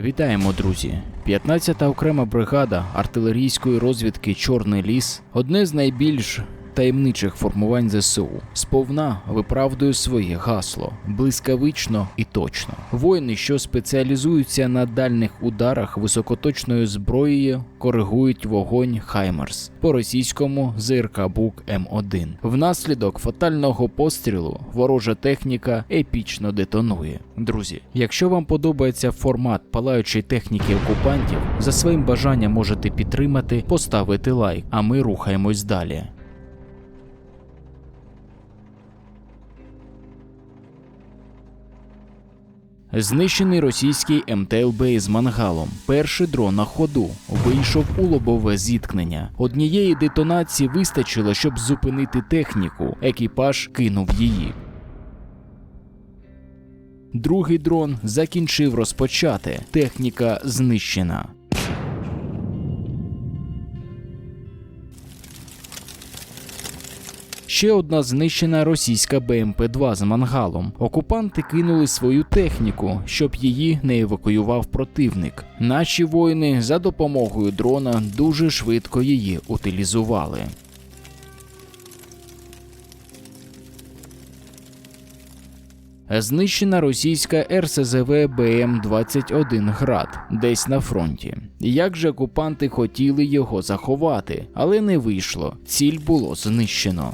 Вітаємо, друзі! 15-та окрема бригада артилерійської розвідки Чорний ліс одне з найбільш таємничих формувань ЗСУ. Сповна виправдує своє гасло блискавично і точно. Воїни, що спеціалізуються на дальних ударах високоточною зброєю, коригують вогонь Хаймерс по російському ЗРК Бук М1. Внаслідок фатального пострілу ворожа техніка епічно детонує. Друзі, якщо вам подобається формат палаючої техніки окупантів, за своїм бажанням можете підтримати, поставити лайк, а ми рухаємось далі. Знищений російський МТЛБ з мангалом. Перший дрон на ходу вийшов у лобове зіткнення. Однієї детонації вистачило, щоб зупинити техніку. Екіпаж кинув її. Другий дрон закінчив розпочати. Техніка знищена. Ще одна знищена російська БМП-2 з мангалом. Окупанти кинули свою техніку, щоб її не евакуював противник. Наші воїни за допомогою дрона дуже швидко її утилізували. Знищена російська РСЗВ БМ-21 град десь на фронті. Як же окупанти хотіли його заховати, але не вийшло. Ціль було знищено.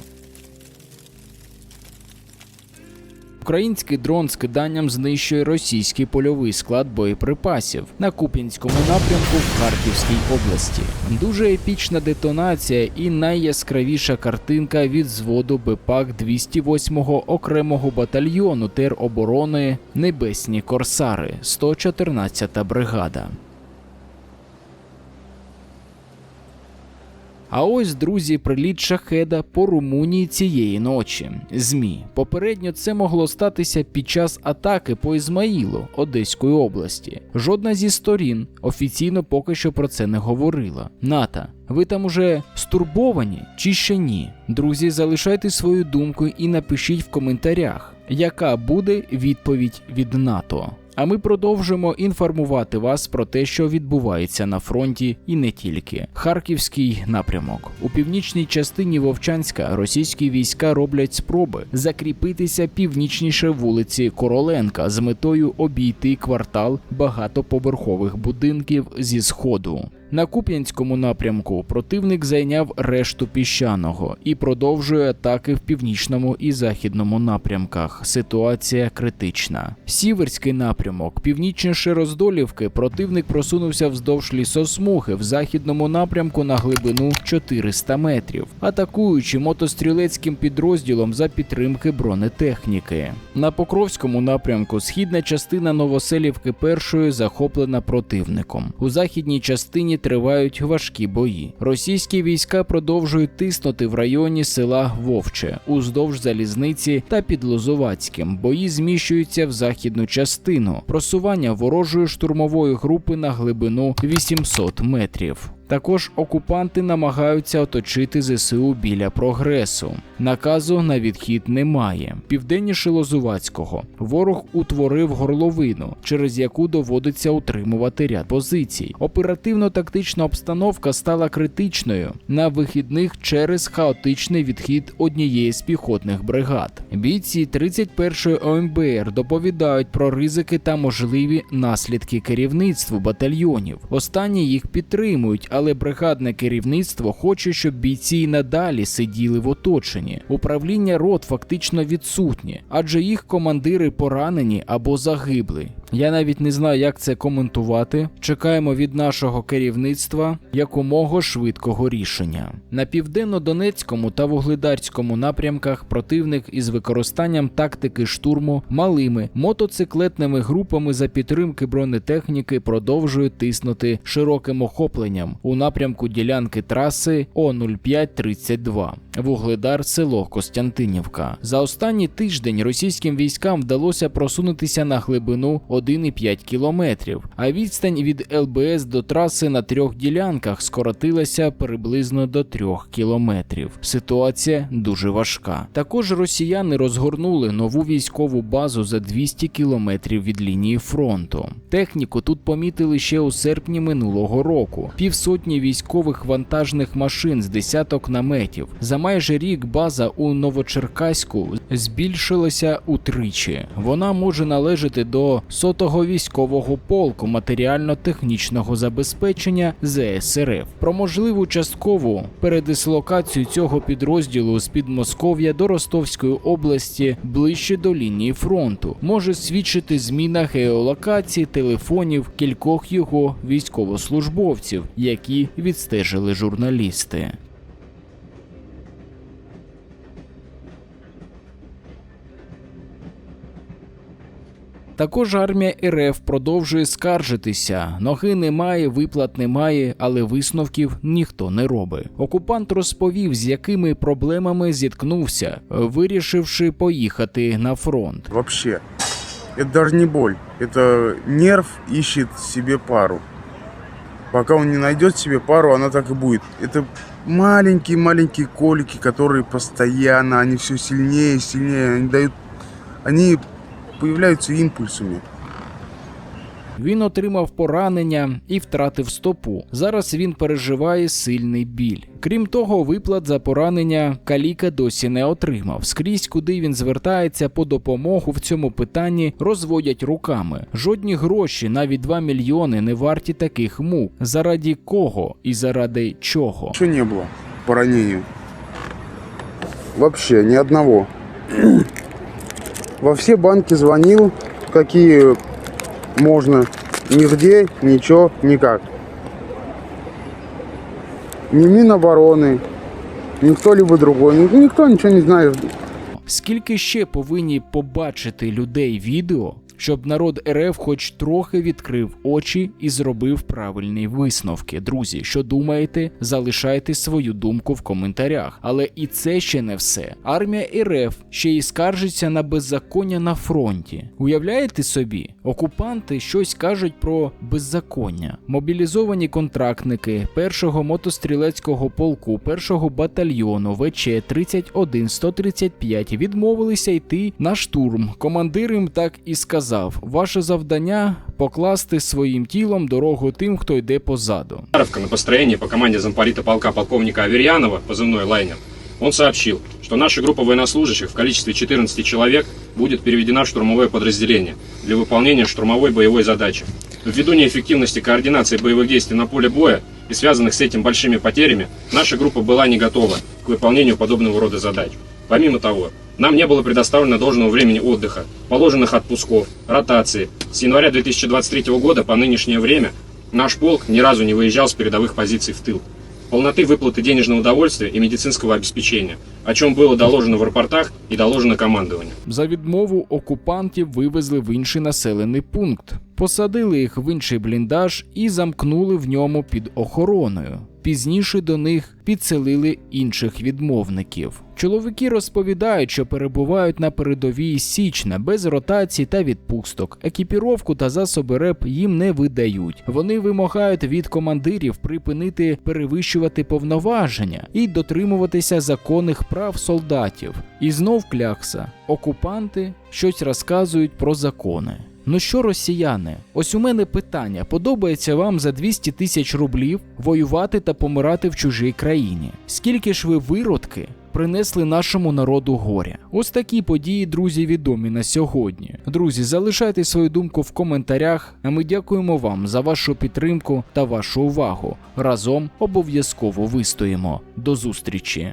Український дрон з киданням знищує російський польовий склад боєприпасів на Куп'янському напрямку в Харківській області. Дуже епічна детонація і найяскравіша картинка від зводу БПАК 208-го окремого батальйону тероборони Небесні Корсари, 114-та бригада. А ось, друзі, приліт шахеда по Румунії цієї ночі. ЗМІ. Попередньо це могло статися під час атаки по Ізмаїлу Одеської області. Жодна зі сторін офіційно поки що про це не говорила. НАТО, ви там уже стурбовані чи ще ні? Друзі, залишайте свою думку і напишіть в коментарях, яка буде відповідь від НАТО. А ми продовжимо інформувати вас про те, що відбувається на фронті, і не тільки. Харківський напрямок у північній частині Вовчанська російські війська роблять спроби закріпитися північніше вулиці Короленка з метою обійти квартал багатоповерхових будинків зі сходу. На Куп'янському напрямку противник зайняв решту піщаного і продовжує атаки в північному і західному напрямках. Ситуація критична. Сіверський напрямок, північніше Роздолівки, противник просунувся вздовж лісосмуги в західному напрямку на глибину 400 метрів, атакуючи мотострілецьким підрозділом за підтримки бронетехніки. На Покровському напрямку східна частина Новоселівки першої захоплена противником. У західній частині тривають важкі бої. Російські війська продовжують тиснути в районі села Вовче, уздовж залізниці та під Лозовацьким. Бої зміщуються в західну частину. Просування ворожої штурмової групи на глибину 800 метрів. Також окупанти намагаються оточити ЗСУ біля прогресу. Наказу на відхід немає. Південніше Лозувацького ворог утворив горловину, через яку доводиться утримувати ряд позицій. Оперативно-тактична обстановка стала критичною на вихідних через хаотичний відхід однієї з піхотних бригад. Бійці 31-ї ОМБР доповідають про ризики та можливі наслідки керівництву батальйонів. Останні їх підтримують, але бригадне керівництво хоче, щоб бійці й надалі сиділи в оточенні. Управління рот фактично відсутнє, адже їх командири поранені або загибли. Я навіть не знаю, як це коментувати. Чекаємо від нашого керівництва якомога швидкого рішення. На південно-донецькому та вугледарському напрямках противник із використанням тактики штурму малими мотоциклетними групами за підтримки бронетехніки продовжує тиснути широким охопленням у напрямку ділянки траси О0532. Вугледар село Костянтинівка. За останній тиждень російським військам вдалося просунутися на глибину 1,5 кілометрів, а відстань від ЛБС до траси на трьох ділянках скоротилася приблизно до 3 кілометрів. Ситуація дуже важка. Також росіяни розгорнули нову військову базу за 200 кілометрів від лінії фронту. Техніку тут помітили ще у серпні минулого року. Півсотні військових вантажних машин з десяток наметів. За майже рік база у Новочеркаську збільшилася утричі. Вона може належати до сотого військового полку матеріально-технічного забезпечення ЗСРФ. Про можливу часткову передислокацію цього підрозділу з Підмосков'я до Ростовської області ближче до лінії фронту може свідчити зміна геолокації телефонів кількох його військовослужбовців, які відстежили журналісти. Також армія РФ продовжує скаржитися. Ноги немає, виплат немає, але висновків ніхто не робить. Окупант розповів, з якими проблемами зіткнувся, вирішивши поїхати на фронт. Вообще. Это даже не боль. Это нерв ищет себе пару. Пока он не найдет себе пару, она так и будет. Это маленькие-маленькие колики, которые постоянно, они все сильнее и сильнее. Они дают... Они появляются импульсами. Він отримав поранення і втратив стопу. Зараз він переживає сильний біль. Крім того, виплат за поранення Каліка досі не отримав. Скрізь, куди він звертається по допомогу в цьому питанні, розводять руками. Жодні гроші, навіть 2 мільйони, не варті таких мук. Заради кого і заради чого? Ничего не было по ранению. Вообще ни одного. Во все банки звонил, какие можно. Нигде, ничего, никак. Ни Минобороны, ни кто-либо другой. Ни- Никто ничего не знает. Скільки ще повинні побачити людей відео, щоб народ РФ хоч трохи відкрив очі і зробив правильні висновки? Друзі, що думаєте? Залишайте свою думку в коментарях. Але і це ще не все. Армія РФ ще й скаржиться на беззаконня на фронті. Уявляєте собі, окупанти щось кажуть про беззаконня. Мобілізовані контрактники першого мотострілецького полку, першого батальйону ВЧ 31 135 відмовилися йти на штурм. Командир їм так і сказав: ваше завдання покласти своїм тілом дорогу тим, хто йде позаду. Харовка на построении по команде замполита полка полковника Аверьянова, позывной «Лайнер», он сообщил, что наша группа военнослужащих в количестве 14 человек будет переведена в штурмовое подразделение для выполнения штурмовой боевой задачи. Ввиду неэффективности координации боевых действий на поле боя и связанных с этим большими потерями, наша группа была не готова к выполнению подобного рода задач. Помимо того, нам не было предоставлено должного времени отдыха, положенных отпусков, ротации. С января 2023 года по нынешнее время Наш полк ни разу не выезжал с передовых позиций в тыл. Полноты выплаты денежного удовольствия и медицинского обеспечения, о чем было доложено в рапортах и доложено командованию. За відмову окупантів вивезли в інший населений пункт, посадили їх в інший бліндаж і замкнули в ньому під охороною. Пізніше до них підселили інших відмовників. Чоловіки розповідають, що перебувають на передовій січня без ротацій та відпусток. Екіпіровку та засоби РЕП їм не видають. Вони вимагають від командирів припинити перевищувати повноваження і дотримуватися законних прав солдатів. І знов клякса. Окупанти щось розказують про закони. Ну що, росіяни, ось у мене питання: подобається вам за 200 тисяч рублів воювати та помирати в чужій країні? Скільки ж ви виродки принесли нашому народу горя? Ось такі події, друзі, відомі на сьогодні. Друзі, залишайте свою думку в коментарях. А ми дякуємо вам за вашу підтримку та вашу увагу. Разом обов'язково вистоїмо. До зустрічі!